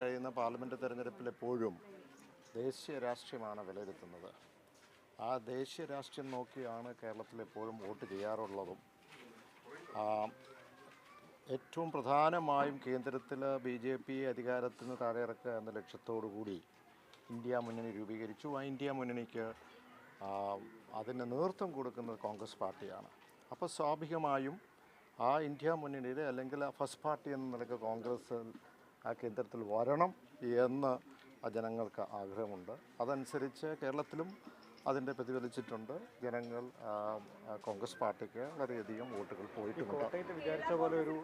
കഴിയുന്ന പാർലമെന്റ് തെരഞ്ഞെടുപ്പിൽ എപ്പോഴും ദേശീയ രാഷ്ട്രീയമാണ് വിലയിരുത്തുന്നത്. ആ ദേശീയ രാഷ്ട്രീയം നോക്കിയാണ് കേരളത്തിൽ എപ്പോഴും വോട്ട് ചെയ്യാറുള്ളതും. ഏറ്റവും പ്രധാനമായും കേന്ദ്രത്തിൽ ബി ജെ പി അധികാരത്തിൽ നിന്ന് താഴെ ഇറക്കുക എന്ന ലക്ഷ്യത്തോടു കൂടി ഇന്ത്യ മുന്നണി രൂപീകരിച്ചു. ആ ഇന്ത്യ മുന്നണിക്ക് അതിന് നേതൃത്വം കൊടുക്കുന്നത് കോൺഗ്രസ് പാർട്ടിയാണ്. അപ്പോൾ സ്വാഭാവികമായും ആ ഇന്ത്യ മുന്നണിയുടെ അല്ലെങ്കിൽ ആ ഫസ്റ്റ് പാർട്ടി എന്ന നിലയ്ക്ക് കോൺഗ്രസ് ആ കേന്ദ്രത്തിൽ വരണം എന്ന് ജനങ്ങൾക്ക് ആഗ്രഹമുണ്ട്. അതനുസരിച്ച് കേരളത്തിലും അതിന്റെ പ്രതിഫലിച്ചിട്ടുണ്ട്. ജനങ്ങൾ കോൺഗ്രസ് പാർട്ടിക്ക് വളരെയധികം വോട്ടുകൾ പോയിട്ടുണ്ട്. വിചാരിച്ച പോലെ ഒരു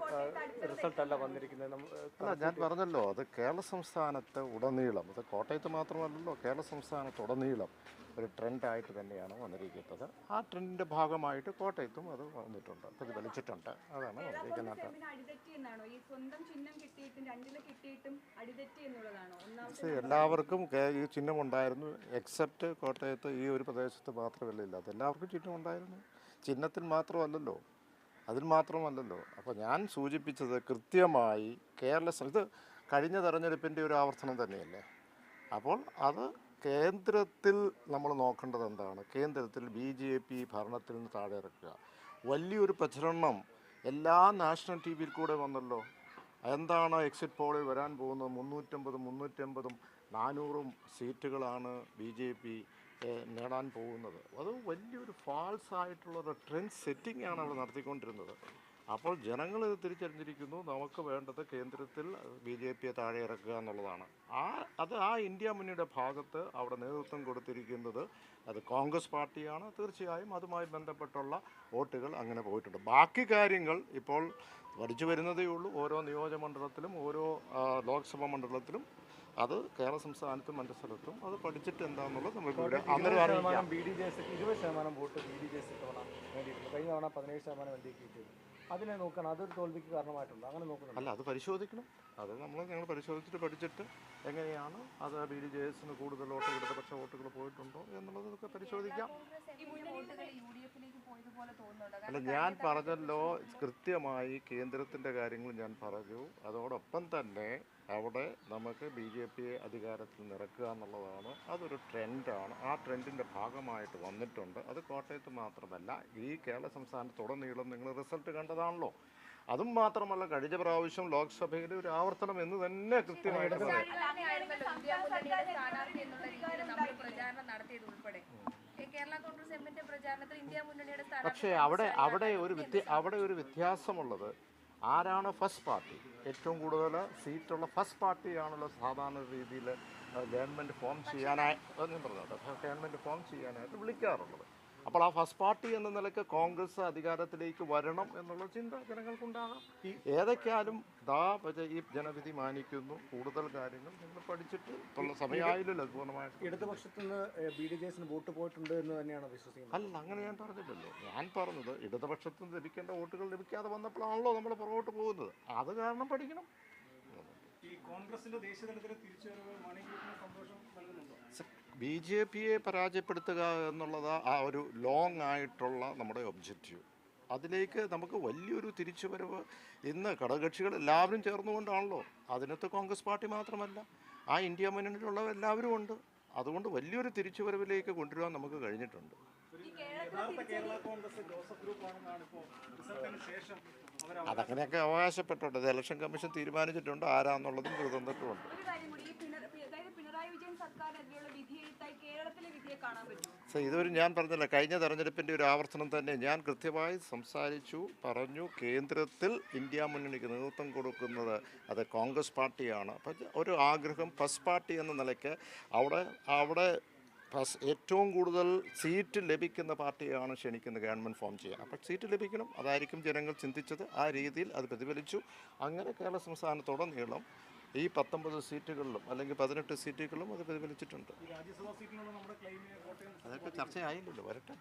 റിസൾട്ട് അല്ല വന്നിരിക്കുന്നത്. അല്ല ഞാൻ പറഞ്ഞല്ലോ അത് കേരള സംസ്ഥാനത്ത് ഉടനീളം അത് കോട്ടയത്ത് മാത്രമല്ലല്ലോ കേരള സംസ്ഥാനത്ത് ഉടനീളം ഒരു ട്രെൻഡായിട്ട് തന്നെയാണ് വന്നിരിക്കുന്നത്. ആ ട്രെൻഡിന്റെ ഭാഗമായിട്ട് കോട്ടയത്തും അത് വന്നിട്ടുണ്ട് പ്രതിഫലിച്ചിട്ടുണ്ട്. അതാണ് വന്നിരിക്കുന്നത്. എല്ലാവർക്കും ഈ ചിഹ്നം ഉണ്ടായിരുന്നു. എക്സെപ്റ്റ് കോട്ടയത്ത് ഈ ഒരു പ്രദേശത്ത് മാത്രമല്ല ഇല്ലാത്ത എല്ലാവർക്കും ചിഹ്നം ഉണ്ടായിരുന്നു. ചിഹ്നത്തിൽ മാത്രമല്ലല്ലോ. അതിൽ മാത്രമല്ലല്ലോ. അപ്പോൾ ഞാൻ സൂചിപ്പിച്ചത് കൃത്യമായി കേരള ഇത് കഴിഞ്ഞ തെരഞ്ഞെടുപ്പിന്റെ ഒരു ആവർത്തനം തന്നെയല്ലേ? അപ്പോൾ അത് കേന്ദ്രത്തിൽ നമ്മൾ നോക്കേണ്ടത് എന്താണ്? കേന്ദ്രത്തിൽ ബി ജെ പി ഭരണത്തിൽ നിന്ന് താഴെ ഇറക്കുക. വലിയൊരു പ്രചരണം എല്ലാ നാഷണൽ ടി വിയിൽ കൂടെ വന്നല്ലോ. എന്താണ് എക്സിറ്റ് പോളിൽ വരാൻ പോകുന്നത്? മുന്നൂറ്റമ്പതും മുന്നൂറ്റമ്പതും നാനൂറും സീറ്റുകളാണ് ബി ജെ പി നേടാൻ പോകുന്നത്. അത് വലിയൊരു ഫാൾസ് ആയിട്ടുള്ള ഒരു ട്രെൻഡ് സെറ്റിംഗ് ആണ് അവിടെ നടത്തിക്കൊണ്ടിരുന്നത്. അപ്പോൾ ജനങ്ങൾ ഇത് തിരിച്ചറിഞ്ഞിരിക്കുന്നു. നമുക്ക് വേണ്ടത് കേന്ദ്രത്തിൽ ബി ജെ പിയെ താഴെ ഇറക്കുക എന്നുള്ളതാണ്. ആ അത് ആ ഇന്ത്യ മുന്നിയുടെ ഭാഗത്ത് അവിടെ നേതൃത്വം കൊടുത്തിരിക്കുന്നത് അത് കോൺഗ്രസ് പാർട്ടിയാണ്. തീർച്ചയായും അതുമായി ബന്ധപ്പെട്ടുള്ള വോട്ടുകൾ അങ്ങനെ പോയിട്ടുണ്ട്. ബാക്കി കാര്യങ്ങൾ ഇപ്പോൾ വരിച്ചു വരുന്നതേ ഉള്ളൂ. ഓരോ നിയോജകമണ്ഡലത്തിലും ഓരോ ലോക്സഭാ മണ്ഡലത്തിലും അത് കേരള സംസ്ഥാനത്തും മറ്റു സ്ഥലത്തും അത് പഠിച്ചിട്ട് എന്താണെന്നുള്ളത് നമുക്ക് അന്നേരം ശതമാനം ബി ഡി ജെ ഇരുപത് ശതമാനം വോട്ട് ബി ഡി ജെ കഴിഞ്ഞ തവണ പതിനേഴ് ശതമാനം എൻ ഡി അതിനെ നോക്കണം. അതൊരു തോൽവിക്ക് കാരണമായിട്ടുണ്ട്? അങ്ങനെ നോക്കണം അല്ല അത് പരിശോധിക്കണം. അത് നമ്മൾ ഞങ്ങൾ പരിശോധിച്ചിട്ട് പഠിച്ചിട്ട് എങ്ങനെയാണ് അത് ബി ഡി ജെ എസിന് കൂടുതൽ വോട്ട് ഇടതുപക്ഷ വോട്ടുകൾ പോയിട്ടുണ്ടോ എന്നുള്ളത് പരിശോധിക്കാം അല്ല ഞാൻ പറഞ്ഞല്ലോ കൃത്യമായി കേന്ദ്രത്തിന്റെ കാര്യങ്ങൾ ഞാൻ പറഞ്ഞു. അതോടൊപ്പം തന്നെ അവിടെ നമുക്ക് ബി ജെ പിയെ അധികാരത്തിൽ നിറക്കുക എന്നുള്ളതാണ് അതൊരു ട്രെൻഡാണ്. ആ ട്രെൻഡിന്റെ ഭാഗമായിട്ട് വന്നിട്ടുണ്ട്. അത് കോട്ടയത്ത് മാത്രമല്ല ഈ കേരള സംസ്ഥാനത്തുടനീളം നിങ്ങൾ റിസൾട്ട് കണ്ടതാണല്ലോ. അതും മാത്രമല്ല കഴിഞ്ഞ പ്രാവശ്യം ലോക്സഭയിൽ ഒരു ആവർത്തനം എന്ന് തന്നെ കൃത്യമായിട്ട് പറയാം. കേരള കോൺഗ്രസ് എമ്മിന്റെ പ്രചാരണത്തിൽ ഇന്ത്യ മുന്നണിയുടെ പക്ഷേ അവിടെ അവിടെ ഒരു വ്യത്യ അവിടെ ഒരു വ്യത്യാസമുള്ളത് ആരാണ് ഫസ്റ്റ് പാർട്ടി ഏറ്റവും കൂടുതൽ സീറ്റുള്ള ഫസ്റ്റ് പാർട്ടിയാണല്ലോ സാധാരണ രീതിയിൽ ഗവൺമെന്റ് ഫോം ചെയ്യാനായി പറഞ്ഞോട്ടെ. ഗവൺമെന്റ് ഫോം ചെയ്യാനായിട്ട് വിളിക്കാറുള്ളത്. അപ്പോൾ ആ ഫസ്റ്റ് പാർട്ടി എന്ന നിലയ്ക്ക് കോൺഗ്രസ് അധികാരത്തിലേക്ക് വരണം എന്നുള്ള ചിന്ത ജനങ്ങൾക്കുണ്ടാകാം. ഏതൊക്കെയാലും ദാ പക്ഷേ ഈ ജനവിധി മാനിക്കുന്നു കൂടുതൽ കാര്യങ്ങൾ നിങ്ങൾ പഠിച്ചിട്ട് ഉള്ള സമയമായില്ലല്ലോ പൂർണമായിട്ട് ഇടതുപക്ഷത്ത് നിന്ന് ബി ഡി ജെ എസിന് വോട്ട് പോയിട്ടുണ്ട് എന്ന് തന്നെയാണ് വിശ്വസിക്കുന്നത്? അല്ല അങ്ങനെ ഞാൻ പറഞ്ഞില്ലല്ലോ. ഞാൻ പറഞ്ഞത് ഇടതുപക്ഷത്ത് നിന്ന് ലഭിക്കേണ്ട വോട്ടുകൾ ലഭിക്കാതെ വന്നപ്പോഴാണല്ലോ നമ്മൾ പുറകോട്ട് പോകുന്നത്. അത് കാരണം പഠിക്കണം. ഈ കോൺഗ്രസിന്റെ ദേശീയ തലത്തിൽ തിരിച്ചുവരവ് മണി സന്തോഷം നൽകുന്നുണ്ടോ? ബി ജെ പിയെ പരാജയപ്പെടുത്തുക എന്നുള്ളത് ആ ഒരു ലോങ് ആയിട്ടുള്ള നമ്മുടെ ഒബ്ജക്റ്റീവ് അതിലേക്ക് നമുക്ക് വലിയൊരു തിരിച്ചുവരവ് ഇന്ന് ഘടകകക്ഷികൾ എല്ലാവരും ചേർന്നുകൊണ്ടാണല്ലോ. അതിനകത്ത് കോൺഗ്രസ് പാർട്ടി മാത്രമല്ല ആ ഇന്ത്യ മുന്നണിയിലുള്ളവർ എല്ലാവരും ഉണ്ട്. അതുകൊണ്ട് വലിയൊരു തിരിച്ചുവരവിലേക്ക് കൊണ്ടുവരാൻ നമുക്ക് കഴിഞ്ഞിട്ടുണ്ട്. അതങ്ങനെയൊക്കെ അവകാശപ്പെട്ടുണ്ട് ഇത് ഇലക്ഷൻ കമ്മീഷൻ തീരുമാനിച്ചിട്ടുണ്ട് ആരാന്നുള്ളതും തന്നിട്ടുമുണ്ട് സർക്കാരിനെതിരെയുള്ള വിധിയെഴുത്തായി കേരളത്തിലെ കാണാൻ പറ്റും. ഇതൊരു ഞാൻ പറഞ്ഞില്ല കഴിഞ്ഞ തെരഞ്ഞെടുപ്പിന്റെ ഒരു ആവർത്തനം തന്നെ ഞാൻ കൃത്യമായി സംസാരിച്ചു പറഞ്ഞു കേന്ദ്രത്തിൽ ഇന്ത്യ മുന്നണിക്ക് നേതൃത്വം കൊടുക്കുന്നത് അത് കോൺഗ്രസ് പാർട്ടിയാണ്. അപ്പം ഒരു ആഗ്രഹം ഫസ്റ്റ് പാർട്ടി എന്ന നിലയ്ക്ക് അവിടെ അവിടെ ഫസ് ഏറ്റവും കൂടുതൽ സീറ്റ് ലഭിക്കുന്ന പാർട്ടിയാണ് ക്ഷണിക്കുന്നത് ഗവൺമെന്റ് ഫോം ചെയ്യുക. അപ്പോൾ സീറ്റ് ലഭിക്കണം അതായിരിക്കും ജനങ്ങൾ ചിന്തിച്ചത് ആ രീതിയിൽ അത് പ്രതിഫലിച്ചു. അങ്ങനെ കേരള സംസ്ഥാനത്തുടനീളം ഈ പത്തൊമ്പത് സീറ്റുകളിലും അല്ലെങ്കിൽ പതിനെട്ട് സീറ്റുകളിലും അത് പ്രതിഫലിച്ചിട്ടുണ്ട്. അതൊക്കെ ചർച്ചയായില്ലല്ലോ വരട്ടെ.